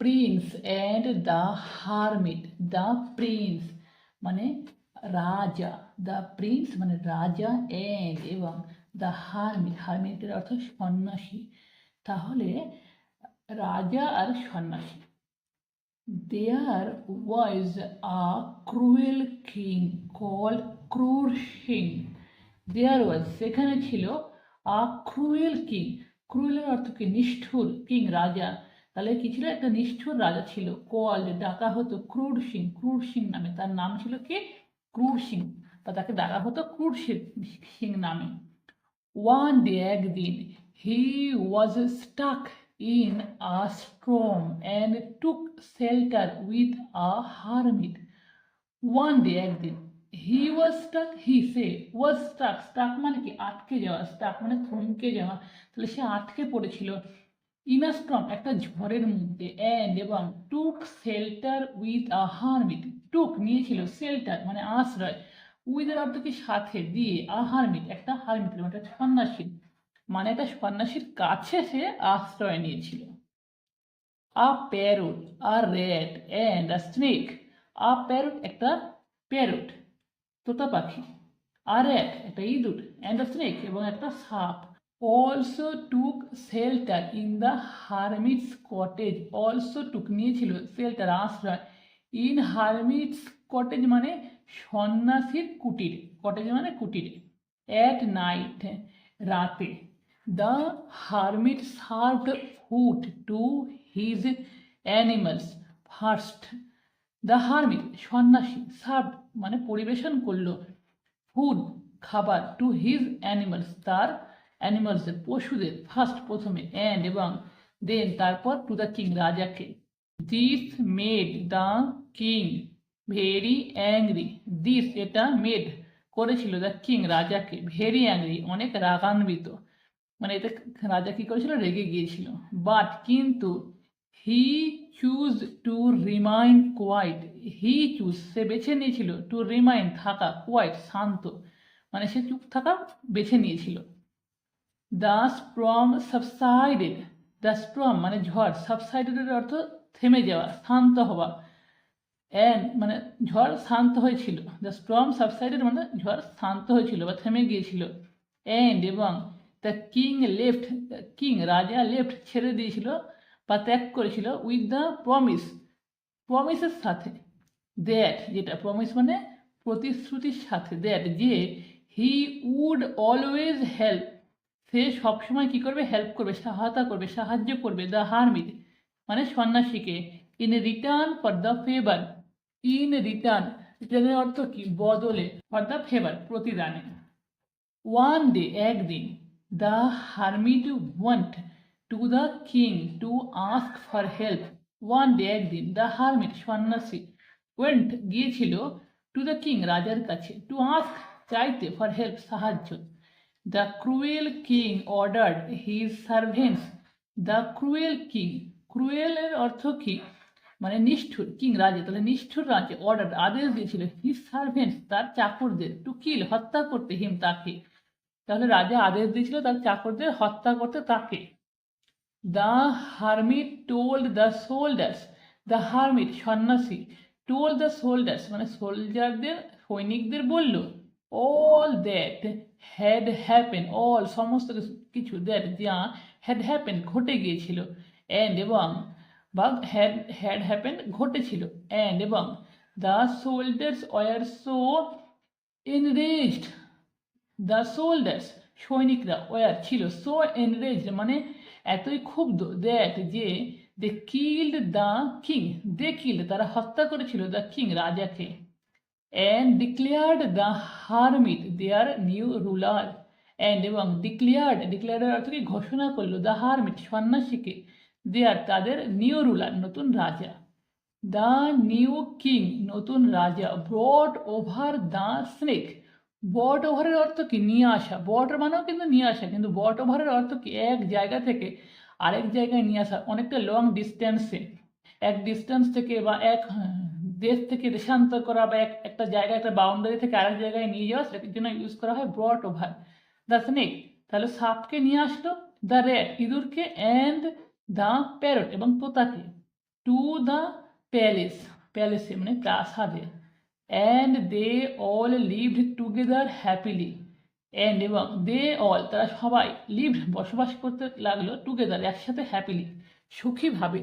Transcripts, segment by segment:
Prince and the hermit the prince মানে রাজা the prince মানে রাজা অ্যান্ড এবং দ্য হারমিট হারমিটের অর্থ সন্ন্যাসী তাহলে রাজা আর সন্ন্যাসী there was a cruel king call Krur Singh there was সেখানে ছিল আ ক্রুয়েল কিং ক্রুয়েলের অর্থ কি? নিষ্ঠুর কিং রাজা। তাহলে কি ছিল? একটা নিষ্ঠুর রাজা ছিল কল ডাকা হতো ক্রুর সিং ক্রুর সিং নামে। তার নাম ছিল কি? ক্রুর সিং। বা তাকে ডাকা হতো ক্রুর সিং নামে। ওয়ান ডে, একদিন he was stuck in a storm and took shelter with a hermit. One day, একদিন হি ওয়াজ স্টাক, হি সে ওয়াজ স্টাক। স্টাক মানে কি? আটকে যাওয়া। স্টাক মানে থমকে যাওয়া। তাহলে সে আটকে পড়েছিল। ইনাস্ট্রম একটা ঝড়ের মধ্যে অ্যান্ড এবং took shelter with a hermit took নিয়েছিল শেল্টার মানে আশ্রয় উইথ এর অর্থ কি সাথে দিয়ে আ হারমিট একটা হারমিট একটা সন্ন্যাসী মানে একটা সন্ন্যাসীর কাছে সে আশ্রয় নিয়েছিল। A parrot a rat and a snake a parrot একটা প্যারোট তোতা পাখি আর এক একটা ইঁদুর অ্যান্ড আ স্নেক এবং একটা সাপ। Also took shelter in the hermit's cottage also took নিয়েছিল শেল্টার আশ্রয়। ইন হারমিটস কটেজ মানে সন্ন্যাসীর কুটির। কটেজ মানে কুটিরে। অ্যাট নাইট রাতে। The hermit served food to his animals first the hermit সন্ন্যাসী সার্ভ মানে পরিবেশন করল। ফুড খাবার টু হিজ অ্যানিমালস তার অ্যানিমালসের পশুদের ফার্স্ট প্রথমে অ্যান্ড এবং দেন তারপর টু দ্য কিং রাজাকে this made the king very angry this এটা মেড করেছিল দ্য কিং রাজাকে ভেরি অ্যাংরি অনেক রাগান্বিত মানে এতে রাজা কী করেছিল রেগে গিয়েছিল বাট কিন্তু he choose to remain quiet he choose সে বেছে নিয়েছিল টু রিমাইন থাকা কোয়াইট শান্ত মানে সে চুপ থাকা বেছে নিয়েছিল the storm subsided the storm মানে ঝড় সাবসাইডেডের অর্থ থেমে যাওয়া, শান্ত হওয়া। অ্যান্ড মানে ঝড় শান্ত হয়েছিল। দ্য স্ট্রম সাবসাইডেড মানে ঝড় শান্ত হয়েছিল বা থেমে গিয়েছিল। অ্যান্ড এবং দ্য কিং লেফট কিং রাজা লেফট ছেড়ে দিয়েছিল বা ত্যাগ করেছিল উইথ দ্য প্রমিস প্রমিসের সাথে। দ্যাট যেটা প্রমিস মানে প্রতিশ্রুতির সাথে। দ্যাট যে হি উড অলওয়েজ হেল্প সে সবসময় কী করবে? হেল্প করবে, সহায়তা করবে, সাহায্য করবে দ্য হারমিট মানে সন্ন্যাসীকে in return for the favour in return রিটার্নের অর্থ কি? বদলে ফর দ্য ফেভার প্রতিদানে। ওয়ান ডে একদিন the hermit want to the king to ask for help one day একদিন দ্য হারমিট সন্ন্যাসী ওয়েন্ট গিয়েছিল টু দ্য কিং রাজার কাছে টু আস্ক চাইতে ফর হেল্প সাহায্য। The cruel king ordered his servants the cruel king ক্রুয়েলের অর্থ কি? মানে নিষ্ঠুর কিং রাজা, তাহলে নিষ্ঠুর রাজা অর্ডার আদেশ দিয়েছিল হিজ সার্ভেন্টস তার চাকরদের টু কিল হত্যা করতে হিম তাকে। তাহলে রাজা আদেশ দিয়েছিল তার চাকরদের হত্যা করতে তাকে। The hermit told the soldiers the hermit সন্ন্যাসী টোল্ড দ্য সোল্ডার্স মানে সোলজারদের সৈনিকদের বলল all that had happen all সমস্ত কিছু- দ্যাট যা হ্যাড হ্যাপেন ঘটে গিয়েছিল। অ্যান্ড এবং বা হ্যাড হ্যাড হ্যাপেন ঘটেছিল। অ্যান্ড এবং the soldiers were so enraged the soldiers সৈনিকরা ওয়ার ছিল সো এনরেজড মানে এতই ক্ষুব্ধ দ্যাট যে they killed the king they killed তারা হত্যা করেছিল দ্য কিং রাজাকে। And declared the hermit their new ruler and এবং ডিক্লেয়ার্ড ডিক্লেয়ার্ডের অর্থ কি? ঘোষণা করল দ্য হারমিট সন্ন্যাসীকে দেয়ার তাদের নিউ রুলার নতুন রাজা। দ্য নিউ কিং নতুন রাজা ব্রড ওভার দ্য স্নেক বট ওভারের অর্থ কি? নিয়ে আসা। বট মানেও কিন্তু নিয়ে আসা, কিন্তু বট ওভারের অর্থ কি? এক জায়গা থেকে আরেক জায়গায় নিয়ে আসা, অনেকটা লং ডিস্টেন্সে এক ডিস্টেন্স থেকে বা এক দেশ থেকে দেশান্তর করা বা এক, একটা জায়গায়, একটা বাউন্ডারি থেকে আরেক জায়গায় নিয়ে যাওয়া, সেটার জন্য ইউজ করা হয় ব্রড ওভার দ্য স্নেক তাহলে সাপকে নিয়ে আসলো দ্য র্যাট ইঁদুরকে অ্যান্ড দ্য প্যারট এবং তোতাকে টু দ্য প্যালেস প্যালেসে মানে প্রাসাদে। And they all lived together happily and এবং দে অল তারা সবাই লিভড বসবাস করতে লাগল টুগেদার একসাথে হ্যাপিলি সুখীভাবে।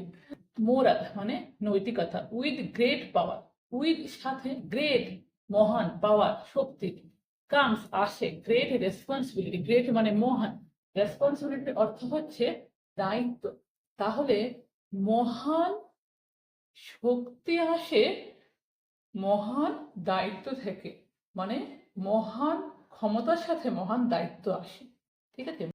মোরাল মানে নৈতিকতা উইথ গ্রেট পাওয়ার উইথ সাথে গ্রেট মহান পাওয়ার শক্তি কামস আসে গ্রেট রেসপন্সিবিলিটি গ্রেট মানে মহান রেসপন্সিবিলিটির অর্থ হচ্ছে দায়িত্ব। তাহলে মহান শক্তি আসে, মহান দায়িত্ব থেকে মানে মহান ক্ষমতার সাথে মহান দায়িত্ব আসে, ঠিক আছে?